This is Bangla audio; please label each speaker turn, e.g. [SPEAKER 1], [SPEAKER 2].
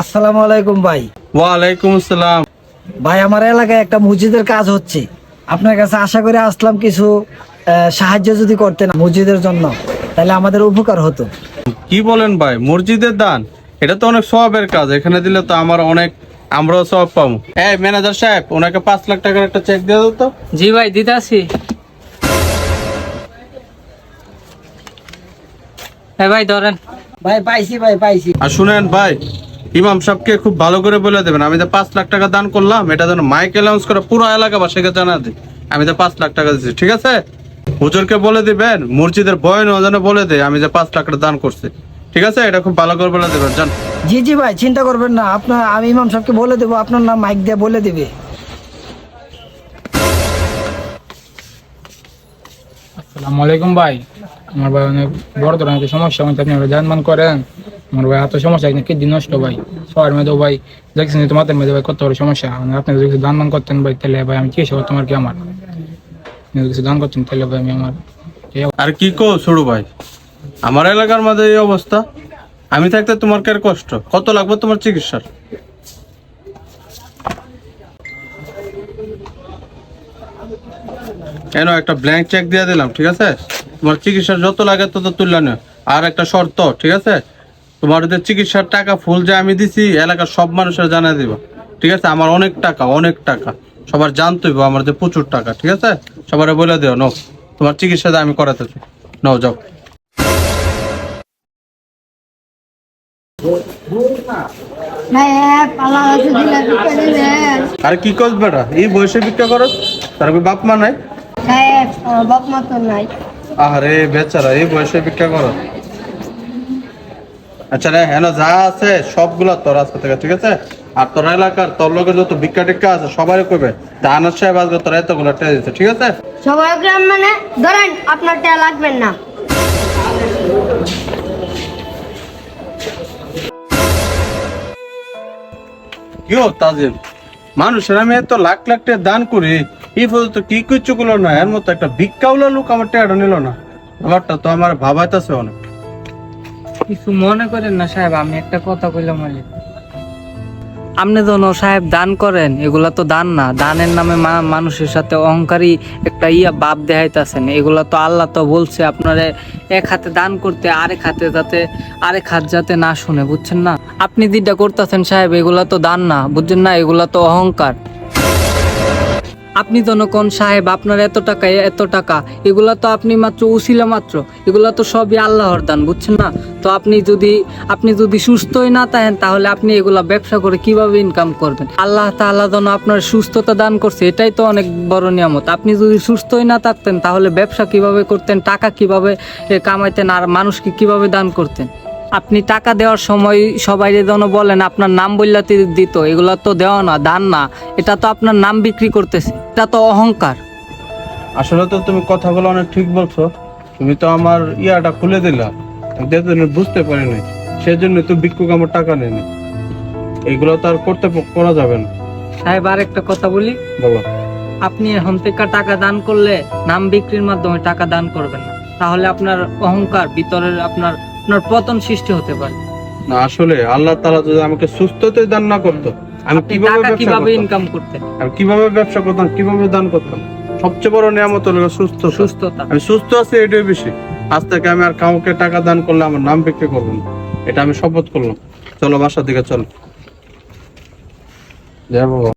[SPEAKER 1] আসসালামু আলাইকুম ভাই।
[SPEAKER 2] ওয়ালাইকুম আসসালাম।
[SPEAKER 1] ভাই আমার এলাকায় একটা মসজিদের কাজ হচ্ছে। আপনার কাছে আশা করে আসলাম কিছু আহ, সাহায্য যদি করতেন মসজিদের জন্য তাহলে আমাদের উপকার হতো।
[SPEAKER 2] কি বলেন ভাই? মসজিদের দান এটা তো অনেক সবের কাজ। এখানে দিলে তো আমার অনেক আমরাও সব পাবো। এই ম্যানেজার সাহেব ওনাকে পাঁচ লাখ টাকার একটা চেক দিয়ে দাও তো।
[SPEAKER 3] জি ভাই দিতে আসি হ্যাঁ ভাই ধরেন।
[SPEAKER 1] ভাই পাইছি ভাই পাইছি।
[SPEAKER 2] আর শুনেন ভাই ইমাম সাহেবকে খুব ভালো করে বলে দেবেন আমি তো পাঁচ লাখ টাকা দান করলাম এটা যেন মাইক অ্যালাউন্স করে পুরো এলাকাবাসীকে জানা দিই। আমি তো পাঁচ লাখ টাকা দিচ্ছি ঠিক আছে? হুজুরকে বলে দিবেন মসজিদের বয়ন যেন বলে দেয় আমি যে পাঁচ লাখ টাকা দান করছি। ঠিক আছে? এটা খুব ভালো করে বলে দেবেন জান।
[SPEAKER 1] জি জি ভাই চিন্তা করবেন না। আপনার আমি ইমাম সাহেবকে বলে দেবো আপনার নাম মাইক দিয়ে বলে দিবে।
[SPEAKER 4] আসসালামু আলাইকুম ভাই। আমার ভাই অনেক বড় ধরনের সমস্যা হচ্ছে আপনি জানমান করেন। আমার ভাই, এত সমস্যা একদিন কিডনি নষ্ট ভাই? সবার মেয়েদের ভাই দেখছেন তো মাথার মেয়েদের ভাই কত বড় সমস্যা। মানে আপনি যদি কিছু দান মান করতেন ভাই, তাহলে ভাই আমি করতাম আর কি আমার। কিছু দান করতেন, তাহলে ভাই আমি আমার
[SPEAKER 2] আর কি কো ভাই? আমার এলাকার মধ্যে এই অবস্থা। আমি থাকতে তোমার কার কষ্ট? কত লাগবে তোমার চিকিৎসার? কেন একটা ব্ল্যাঙ্ক চেক দিয়ে দিলাম, ঠিক আছে? তোমার চিকিৎসার যত লাগে তত তুললে আর একটা শর্ত, ঠিক আছে? তোমার যে চিকিৎসার টাকা ফুল যে আমি দিছি এলাকার সব মানুষের জানাই দিব। ঠিক আছে? আমার অনেক টাকা অনেক টাকা। সবার জানতে হইব আমার যে প্রচুর টাকা ঠিক আছে? সবার বলে দিও নো তোমার চিকিৎসাটা আমি করাতেছি নাও যাও। আর কি করছ বেটা? এই বয়সে ভিক্ষা করস তার কি বাপ মা নাই?
[SPEAKER 5] আমার বাপ মা তো নাই।
[SPEAKER 2] আরে বেচারা এই বয়সে ভিক্ষা করো আচ্ছা রে হেন যা আছে সবগুলা তোর আজকে থেকে ঠিক আছে? আর তোর এলাকার তোর লোকের যত ভিক্ষা টিক্ষা আছে সবাই কইবে দানার সাহেব আজকে তোর এতগুলো টেয়া দিচ্ছে ঠিক আছে?
[SPEAKER 5] সবার গ্রাম মানে ধরেন আপনার টাকা লাগবেন না।
[SPEAKER 2] কিও তাজিম? মানুষের আমি এত লাখ লাখ টাকা দান করি এই পর্যন্ত কি কিচ্ছু গুলো না এর মতো একটা ভিক্ষাওয়ালা লোক আমার টাকাটা নিল না। ব্যাপারটা তো আমার ভাবাইতেছে অনেক।
[SPEAKER 3] কিছু মনে করেন না সাহেব, আমি একটা কথা কইলাম বলি আপনি যখন সাহেব দান করেন, এগুলা তো দান না। দানের নামে মানুষের সাথে অহংকারী একটা ইয়া বাপ দেখাইতেছেন। এগুলা তো আল্লাহ তো বলছে, আপনারা এক হাতে দান করতে, আরেক হাতে যাতে আরেক হাত যাতে না শুনে, বুঝছেন না? আপনি যেটা করতেছেন সাহেব, এগুলা তো দান না, বুঝছেন না? এগুলা তো অহংকার। আপনি জনগণ সাহেব, আপনার এত টাকা এত টাকা, এগুলা তো আপনি মাত্র উসিলা মাত্র, এগুলা তো সবই আল্লাহর দান, বুঝছেন না? তো আপনি যদি আপনি যদি সুস্থই না থাকেন, তাহলে আপনি এগুলা ব্যবসা করে কীভাবে ইনকাম করবেন? আল্লাহ তাআলা যেন আপনার সুস্থতা দান করছে, এটাই তো অনেক বড় নিয়ামত। আপনি যদি সুস্থই না থাকতেন, তাহলে ব্যবসা কীভাবে করতেন, টাকা কীভাবে কামাইতেন, আর মানুষকে কীভাবে দান করতেন? আপনি টাকা দেওয়ার সময় সবাই যেন বলেন আপনার নাম বললাতে দিত এগুলা তো দেওয়া না দান না। এটা তো আপনার নাম বিক্রি করতেছে এটা তো অহংকার।
[SPEAKER 2] আসলে তো তুমি কথাগুলো অনেক ঠিক বলছো তুমি তো আমার ইয়াটা খুলে দিলা বুঝতে পারি নাই সেজন্য তো ভিক্ষুক আমার টাকা নেয়নি। এগুলো তো আর করতে করা যাবে না।
[SPEAKER 3] সাহেব আর একটা কথা বলি।
[SPEAKER 2] বলো।
[SPEAKER 3] আপনি এখন থেকে টাকা দান করলে নাম বিক্রির মাধ্যমে টাকা দান করবেন না। তাহলে আপনার অহংকার ভিতরের আপনার আপনার পতন সৃষ্টি হতে পারে।
[SPEAKER 2] না আসলে আল্লাহ তাআলা যদি আমাকে সুস্থতে দান না করতো আমি কীভাবে
[SPEAKER 3] কীভাবে ইনকাম করতেন?
[SPEAKER 2] আমি কীভাবে ব্যবসা করতাম কীভাবে দান করতাম? সবচেয়ে বড় নিয়ামত হলো সুস্থ সুস্থ
[SPEAKER 3] সুস্থতা।
[SPEAKER 2] আমি সুস্থ আছি এটাই বেশি। আজ থেকে আমি আর কাউকে টাকা দান করলে আমার নাম বিক্রি করব না। এটা আমি শপথ করলাম। চলো বাসার দিকে চলো। যাব